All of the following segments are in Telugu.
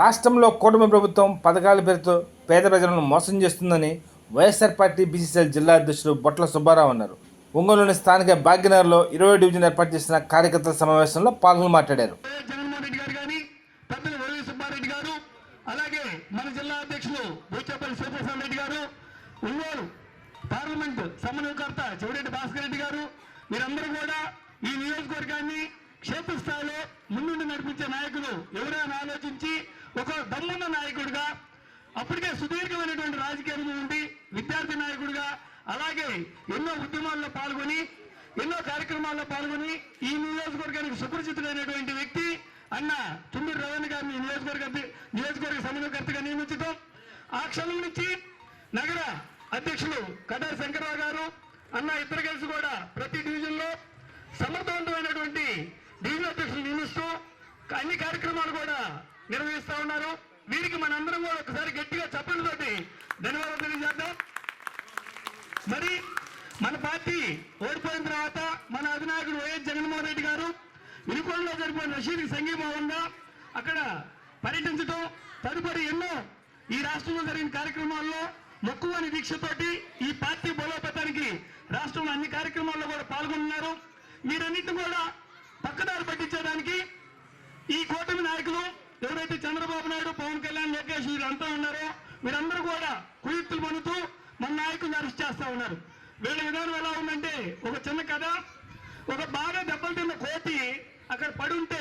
రాష్ట్రంలో కూటమి ప్రభుత్వం పథకాల పేరుతో పేద ప్రజలను మోసం చేస్తుందని వైఎస్ఆర్ పార్టీ బీసీసీఎల్ జిల్లా అధ్యక్షుడు బొట్ల సుబ్బారావు అన్నారు. ఒంగోలులోని స్థానిక భాగ్యనగర్లో ఇరవై డివిజన్ ఏర్పాటు చేసిన కార్యకర్తల సమావేశంలో పాల్గొని మాట్లాడారు. అలాగే మన జిల్లా అధ్యక్షులు బూచేపల్లి శివప్రసాద్ రెడ్డి గారు ఒంగోలు పార్లమెంట్ సమన్వయకర్త చెవిరెడ్డి భాస్కర్ రెడ్డి గారు మీరందరూ కూడా ఈ నియోజకవర్గాన్ని క్షేత్రస్థాయిలో ముందుండి నడిపించే నాయకులు ఎవరైనా ఆలోచించి ఒక దమ్మున్న నాయకుడిగా అప్పటికే సుదీర్ఘమైనటువంటి రాజకీయ అనుభవం ఉండి విద్యార్థి నాయకుడిగా అలాగే ఎన్నో ఉద్యమాల్లో పాల్గొని ఎన్నో కార్యక్రమాల్లో పాల్గొని ఈ నియోజకవర్గానికి సుపరిచితుడైనటువంటి వ్యక్తి అన్న తుమ్మూరు రవణ్ గారిని నియోజకవర్గ నియోజకవర్గ సమన్వయకర్తగా నియమించడం ఆ క్షణం నుంచి నగర అధ్యక్షులు కటారి శంకర్రావు గారు అన్న ఇద్దరు కలిసి కూడా ప్రతి డివిజన్లో సమర్థవంతమైనటువంటి డివిజన్ అధ్యక్షులు నియమిస్తూ అన్ని కార్యక్రమాలు కూడా నిర్వహిస్తా ఉన్నారు. వీరికి మనందరం కూడా ఒకసారి గట్టిగా చప్పట్లతోటి ధన్యవాదాలు తెలియజేద్దాం. మరి మన పార్టీ ఓడిపోయిన తర్వాత మన అధినాయకుడు వైఎస్ జగన్మోహన్ రెడ్డి గారు ఇరుకోణలో జరిపిన రషీద్ సంఘీభావంగా అక్కడ పర్యటించడం తదుపరి ఎన్నో ఈ రాష్ట్రంలో జరిగిన కార్యక్రమాల్లో మొక్కువని దీక్షతోటి ఈ పార్టీ బలోపేతానికి రాష్ట్రంలో అన్ని కార్యక్రమాల్లో కూడా పాల్గొన్నారు మీరన్నింటిని కూడా పక్కదారి పట్టించడానికి ఈ కూటమి నాయకులు ఎవరైతే చంద్రబాబు నాయుడు పవన్ కళ్యాణ్ లోకేష్ వీరంతా ఉన్నారో వీరందరూ కూడా కుయుక్తులు మనుతూ మన నాయకులను అరెస్ట్ చేస్తా ఉన్నారు. వీళ్ళ విధానం ఎలా ఉందంటే ఒక చిన్న కథ ఒక బాగా దెబ్బలు తిన్న కోతి అక్కడ పడి ఉంటే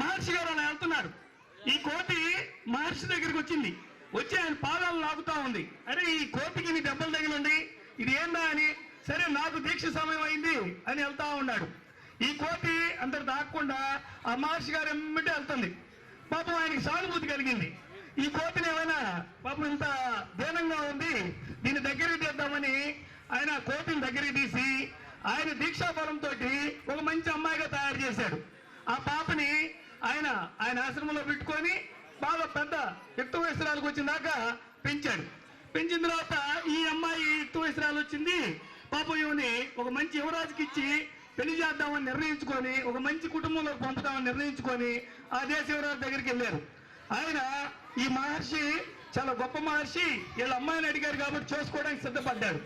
మహర్షి గారు అలా వెళ్తున్నారు. ఈ కోతి మహర్షి దగ్గరికి వచ్చింది. వచ్చి ఆయన పాదాలు లాగుతా ఉంది. అరే ఈ కోతికి నీ దెబ్బలు తగిలండి ఇది ఏందా అని? సరే నాకు దీక్ష సమయం అయింది అని వెళ్తా ఉన్నాడు. ఈ కోతి అందరు దాక్కుండా ఆ మహర్షి గారు ఎమ్మిటే వెళ్తుంది. పాపం ఆయనకి సానుభూతి కలిగింది. ఈ కోతిని ఏమైనా పాపం ఇంత దీనంగా ఉంది దీన్ని దగ్గరికి తీద్దామని ఆయన కోతిని దగ్గరికి తీసి ఆయన దీక్షాఫలంతో ఒక మంచి అమ్మాయిగా తయారు చేశాడు. ఆ పాపని ఆయన ఆయన ఆశ్రమంలో పెట్టుకొని బాగా పెద్ద యుక్త వయసురాలకు వచ్చిన దాకా పెంచాడు. పెంచిన తర్వాత ఈ అమ్మాయి యుక్త వయసురాలు వచ్చింది. పాపం ఈమెని ఒక మంచి యువరాజుకి ఇచ్చి పెళ్ళి చేద్దామని నిర్ణయించుకొని ఒక మంచి కుటుంబంలోకి పంపుతామని నిర్ణయించుకొని ఆ దేశవరాజు దగ్గరికి వెళ్ళారు. ఆయన ఈ మహర్షి చాలా గొప్ప మహర్షి వీళ్ళ అమ్మాయిని అడిగారు కాబట్టి చూసుకోవడానికి సిద్ధపడ్డాడు.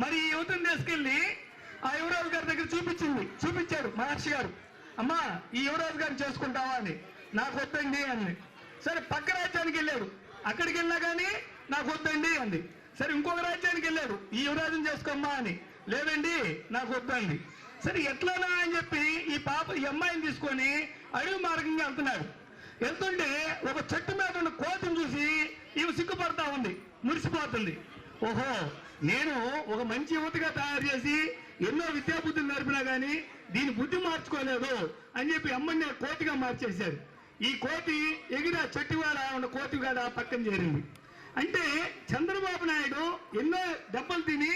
మరి ఈ యువతను తీసుకెళ్ళి ఆ యువరాజు గారి దగ్గర చూపించింది చూపించారు మహర్షి గారు. అమ్మా ఈ యువరాజు గారిని చేసుకుంటావా? అని. నాకు వద్దండి అని. సరే పక్క రాజ్యానికి వెళ్ళాడు. అక్కడికి వెళ్ళినా కానీ నాకు వద్దండి అంది సరే ఇంకొక రాజ్యానికి వెళ్ళాడు. ఈ యువరాజుని చేసుకోమ్మా అని. లేదండి నాకు వద్దండి. సరే ఎట్లానా అని చెప్పి ఈ పాప ఈ అమ్మాయిని తీసుకొని అడవి మార్గంగా వెళ్తున్నాడు. వెళ్తుంటే ఒక చెట్టు మీద ఉన్న కోతిని చూసి ఈమె సిగ్గుపడతా ఉంది మురిసిపోతుంది. ఓహో నేను ఒక మంచి యువతగా తయారు చేసి ఎన్నో విద్యాబుద్ధులు నేర్పినా కానీ దీని బుద్ధి మార్చుకోలేదు అని చెప్పి అమ్మని కోతిగా మార్చేశారు. ఈ కోతి ఎగిరి ఆ చెట్టు వాడ ఉన్న కోతి కాడ పక్కన చేరింది. అంటే చంద్రబాబు నాయుడు ఎన్నో దెబ్బలు తిని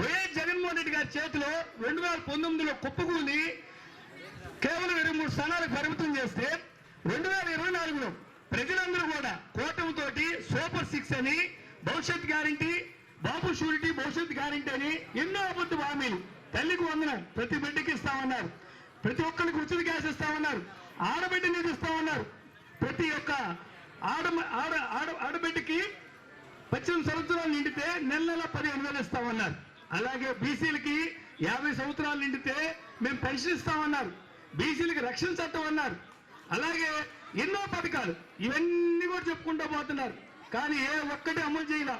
వైఎస్ జగన్మోహన్ రెడ్డి గారి చేతిలో రెండు వేల పంతొమ్మిదిలో కుప్పకూలి కేవలం ఇరవై మూడు స్థానాలకు పరిమితం చేస్తే రెండు వేల ఇరవై నాలుగులో ప్రజలందరూ కూడా కూటమితోటి సూపర్ సిక్స్ అని భవిష్యత్ గ్యారంటీ బాబు షూరిటీ భవిష్యత్ గ్యారంటీ అని ఎన్నో అబద్ధ హామీలు. తల్లికి వందనం ప్రతి బిడ్డకి ఇస్తామన్నారు. ప్రతి ఒక్కరికి ఉచిత గ్యాస్ ఇస్తామన్నారు. ఆడబిడ్డ నిధి ఇస్తామన్నారు. ప్రతి ఒక్క ఆడ ఆడ ఆడ ఆడబిడ్డకి పద్దెనిమిది సంవత్సరాలు నిండితే నెల నెల పదిహేను వేలు ఇస్తామన్నారు. అలాగే బీసీలకి యాభై సంవత్సరాలు నిండితే మేము పెన్షన్ ఇస్తామన్నారు. బీసీలకి రక్షణ చట్టం అన్నారు. అలాగే ఎన్నో పథకాలు ఇవన్నీ కూడా చెప్పుకుంటూ పోతున్నారు. కానీ ఏ ఒక్కటి అమలు చేయాల.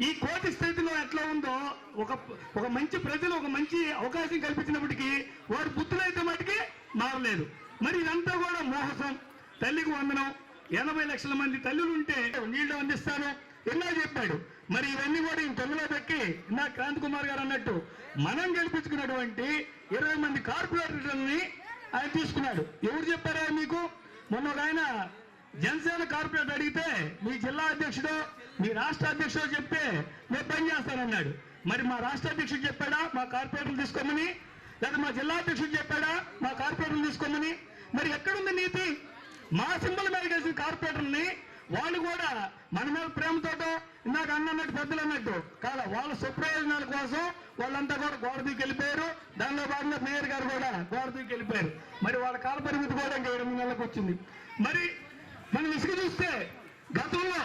ఈ కోటి స్థితిలో ఎట్లా ఉందో ఒక ఒక మంచి ప్రజలు ఒక మంచి అవకాశం కల్పించినప్పటికీ వారి బుద్ధులైతే మటుకి మారలేదు. మరి ఇదంతా కూడా మోహసం. తల్లికి వందనం. ఎనభై లక్షల మంది తల్లులు ఉంటే నీళ్ళు అందిస్తారు ఇలా చెప్పాడు. మరి ఇవన్నీ కూడా ఈ తొమ్మిదిలో పెట్టి నా క్రాంతి కుమార్ గారు అన్నట్టు మనం గెలిపించుకున్నటువంటి ఇరవై మంది కార్పొరేటర్లని ఆయన తీసుకున్నాడు. ఎవరు చెప్పారా మీకు? మొన్న ఒక ఆయన జనసేన కార్పొరేటర్ అడిగితే మీ జిల్లా అధ్యక్షుడు మీ రాష్ట్ర అధ్యక్షుడు చెప్తే నేను పని చేస్తానన్నాడు. మరి మా రాష్ట్ర అధ్యక్షుడు చెప్పాడా? మా కార్పొరేటర్లు తీసుకోమని? లేదా మా జిల్లా అధ్యక్షుడు చెప్పాడా? మా కార్పొరేటర్లు తీసుకోమని? మరి ఎక్కడుంది నీతి? మా సింబల్ మీద కలిసిన కార్పొరేటర్ని వాళ్ళు కూడా మన మీద ప్రేమతోటో ఇందాక అన్నట్టు పెద్దలు అన్నట్టు కాదు వాళ్ళ సుప్రయోజనాల కోసం వాళ్ళంతా కూడా గోడ దూకి వెళ్ళిపోయారు. దానిలో భాగంగా మేయర్ గారు కూడా గోడ దూకి వెళ్ళిపోయారు. మరి వాళ్ళ కాల పరిమితి కూడా ఇంకా ఏడు నెలలకు వచ్చింది. మరి మనం విసిగి చూస్తే గతంలో